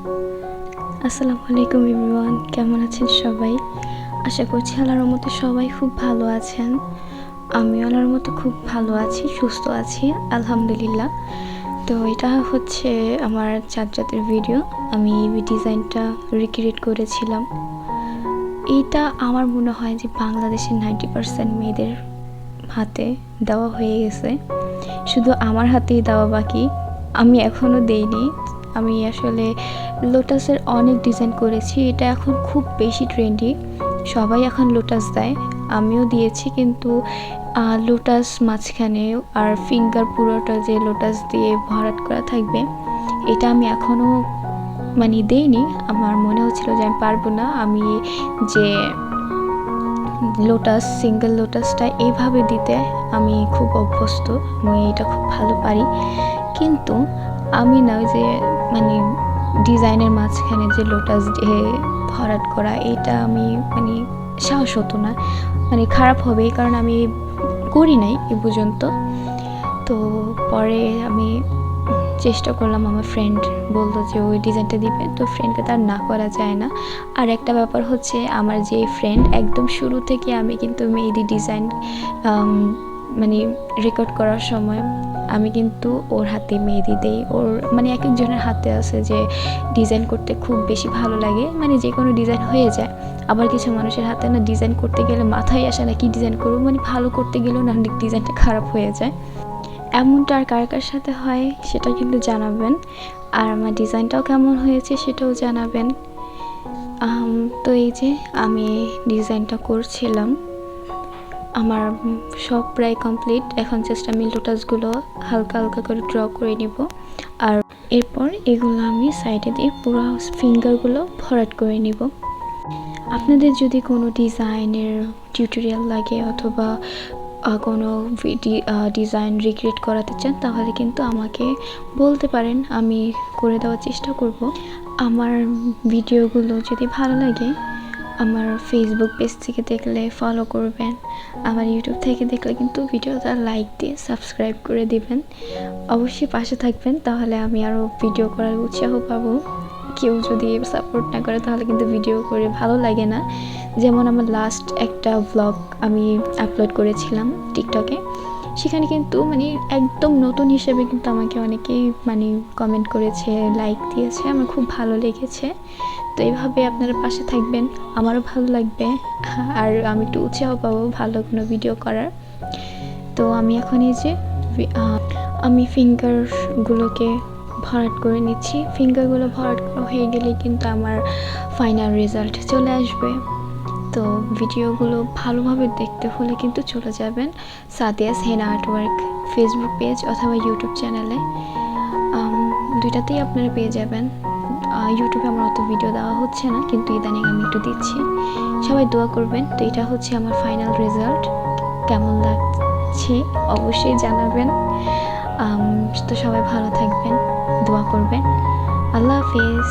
আসসালামু আলাইকুম এভরিওয়ান, কেমন আছেন সবাই? আশা করছি আল্লাহর মতো সবাই খুব ভালো আছেন। আমি আল্লাহর মতো খুব ভালো আছি, সুস্থ আছি, আলহামদুলিল্লাহ। তো এটা হচ্ছে আমার চাঁদরাতের ভিডিও আমি ডিজাইনটা রিক্রিয়েট করেছিলাম। এইটা আমার মনে হয় যে বাংলাদেশের নাইনটি পার্সেন্ট মেয়েদের হাতে দেওয়া হয়ে গেছে। শুধু আমার হাতেই দেওয়া বাকি, আমি এখনও দেইনি। আমি আসলে লোটাসের অনেক ডিজাইন করেছি, এটা এখন খুব বেশি ট্রেন্ডি সবাই এখন লোটাস দেয়, আমিও দিয়েছি কিন্তু লোটাস মাঝখানে আর ফিঙ্গার পুরোটা যে লোটাস দিয়ে ভরাট করা থাকবে, এটা আমি এখনও মানে দেইনি। আমার মনে হচ্ছিল যে আমি পারব না, আমি যে লোটাস সিঙ্গেল লোটাসটা এইভাবে দিতে, আমি খুব অভ্যস্ত, আমি এটা খুব ভালো পারি। কিন্তু আমি না ওই যে মানে ডিজাইনের মাঝখানে যে লোটাস দিয়ে ভরাট করা, এটা আমি মানে সাহস হতো না। মানে খারাপ হবে কারণে আমি করি নাই এ পর্যন্ত। তো পরে আমি চেষ্টা করলাম আমার ফ্রেন্ড বলল যে ওই ডিজাইনটা দিবে। তো ফ্রেন্ডকে তার না করা যায় না। আর একটা ব্যাপার হচ্ছে, আমার যে ফ্রেন্ড একদম শুরু থেকে আমি কিন্তু মেহেদি ডিজাইন মানে রেকর্ড করার সময় আমি কিন্তু ওর হাতে মেহেদি দেই। ওর মানে এক একজনের হাতে আছে যে ডিজাইন করতে খুব বেশি ভালো লাগে। মানে যে কোনো ডিজাইন হয়ে যায়। আবার কিছু মানুষের হাতে না ডিজাইন করতে গেলে মাথায় আসে না কি ডিজাইন করব? মানে ভালো করতে গেলেও না ডিজাইনটা খারাপ হয়ে যায়। এমনটা আর কার কার সাথে হয় সেটা কিন্তু জানাবেন। আর আমার ডিজাইনটাও কেমন হয়েছে সেটাও জানাবেন। তো এই যে আমি ডিজাইনটা করছিলাম। আমার সব প্রায় কমপ্লিট এখন জাস্ট আমি লোটাসগুলো হালকা হালকা করে ড্র করে নিব। আর এরপর এগুলো আমি সাইডে দিয়ে পুরো ফিঙ্গারগুলো ভরাট করে নিব। আপনাদের যদি কোনো ডিজাইনের টিউটোরিয়াল লাগে অথবা কোনো ডিজাইন রিক্রিয়েট করাতে চান, তাহলে কিন্তু আমাকে বলতে পারেন। আমি করে দেওয়ার চেষ্টা করব। আমার ভিডিওগুলো যদি ভালো লাগে আমার ফেসবুক পেজ থেকে দেখলে ফলো করবেন। আমার ইউটিউব থেকে দেখলে কিন্তু ভিডিওটা লাইক দিয়ে সাবস্ক্রাইব করে দিবেন। অবশ্যই পাশে থাকবেন, তাহলে আমি আরও ভিডিও করার উৎসাহ পাবো। কেউ যদি সাপোর্ট না করে, তাহলে কিন্তু ভিডিও করে ভালো লাগে না। যেমন আমার লাস্ট একটা ব্লগ আমি আপলোড করেছিলাম টিকটকে সেখানে কিন্তু মানে একদম নতুন হিসেবে কিন্তু আমাকে অনেকেই মানে কমেন্ট করেছে লাইক দিয়েছে, আমার খুব ভালো লেগেছে। তো এইভাবে আপনারা পাশে থাকবেন, আমারও ভালো লাগবে, আর আমি একটু উৎসাহ পাবো ভালো কোনো ভিডিও করার। তো আমি এখন এই যে আমি ফিঙ্গারগুলোকে ভরাট করে নিচ্ছি। ফিঙ্গারগুলো ভরাট হয়ে গেলে কিন্তু আমার ফাইনাল রেজাল্ট চলে আসবে। তো ভিডিওগুলো ভালোভাবে দেখতে হলে কিন্তু চলে যাবেন Sadia's henna artwork Facebook page অথবা ইউটিউব চ্যানেলে। দুইটাতেই আপনারা পেয়ে যাবেন। ইউটিউবে আমার অত ভিডিও দেওয়া হচ্ছে না, কিন্তু ইদানিং আমি একটু দিচ্ছি। সবাই দোয়া করবেন, তো এটা হচ্ছে আমার ফাইনাল রেজাল্ট। কেমন লাগছে অবশ্যই জানাবেন। তো সবাই ভালো থাকবেন, দোয়া করবেন। আল্লাহ হাফিজ।